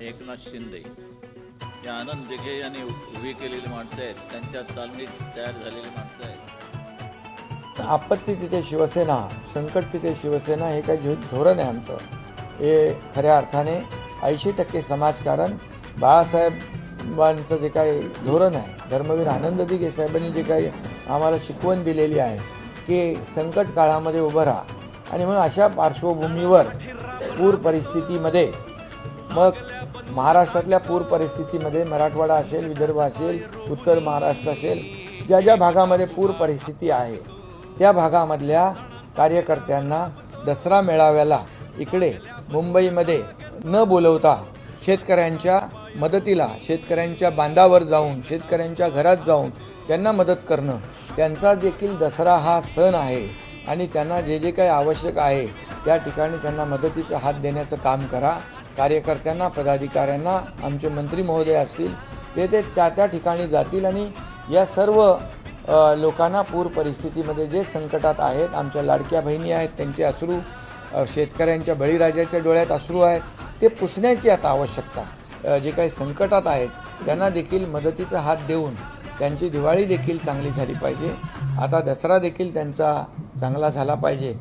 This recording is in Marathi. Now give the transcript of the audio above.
एकनाथ शिंदे या आनंद दिघे यांनी उभी केलेली माणसं आहेत. त्यांच्या तालमीत तयार झालेली माणसं आहेत. आपत्ती तिथे शिवसेना संकट तिथे शिवसेना हे काही धोरण आहे आमचं. हे खऱ्या अर्थाने ऐंशी टक्के समाजकारण बाळासाहेबांचं जे काही धोरण आहे धर्मवीर आनंद दिघे साहेबांनी जे काही आम्हाला शिकवण दिलेली आहे की संकट काळामध्ये उभं राहा. आणि म्हणून अशा पार्श्वभूमीवर पूर परिस्थितीमध्ये मग महाराष्ट्रातल्या पूर परिस्थितीमध्ये मराठवाडा असेल विदर्भ असेल उत्तर महाराष्ट्र असेल ज्या ज्या भागामध्ये पूर परिस्थिती आहे त्या भागामधल्या कार्यकर्त्यांना दसरा मेळाव्याला इकडे मुंबईमध्ये न बोलवता शेतकऱ्यांच्या मदतीला शेतकऱ्यांच्या बांधावर जाऊन शेतकऱ्यांच्या घरात जाऊन त्यांना मदत करणं त्यांचा देखील दसरा हा सण आहे. आणि त्यांना जे जे काही आवश्यक आहे त्या ठिकाणी त्यांना मदतीचा हात देण्याचं काम करा. कार्यकर्त्यांना पदाधिकाऱ्यांना आमचे मंत्री महोदय असतील ते ते त्या त्या ठिकाणी जातील आणि या सर्व लोकांना पूर परिस्थितीमध्ये जे संकटात आहेत आमच्या लाडक्या बहिणी आहेत त्यांचे अश्रू शेतकऱ्यांच्या बळीराजाच्या डोळ्यात अश्रू आहेत ते पुसण्याची आता आवश्यकता जे काही संकटात आहेत त्यांना देखील मदतीचा हात देऊन त्यांची दिवाळी देखील चांगली झाली पाहिजे. आता दसरा देखील त्यांचा चांगला झाला पाहिजे.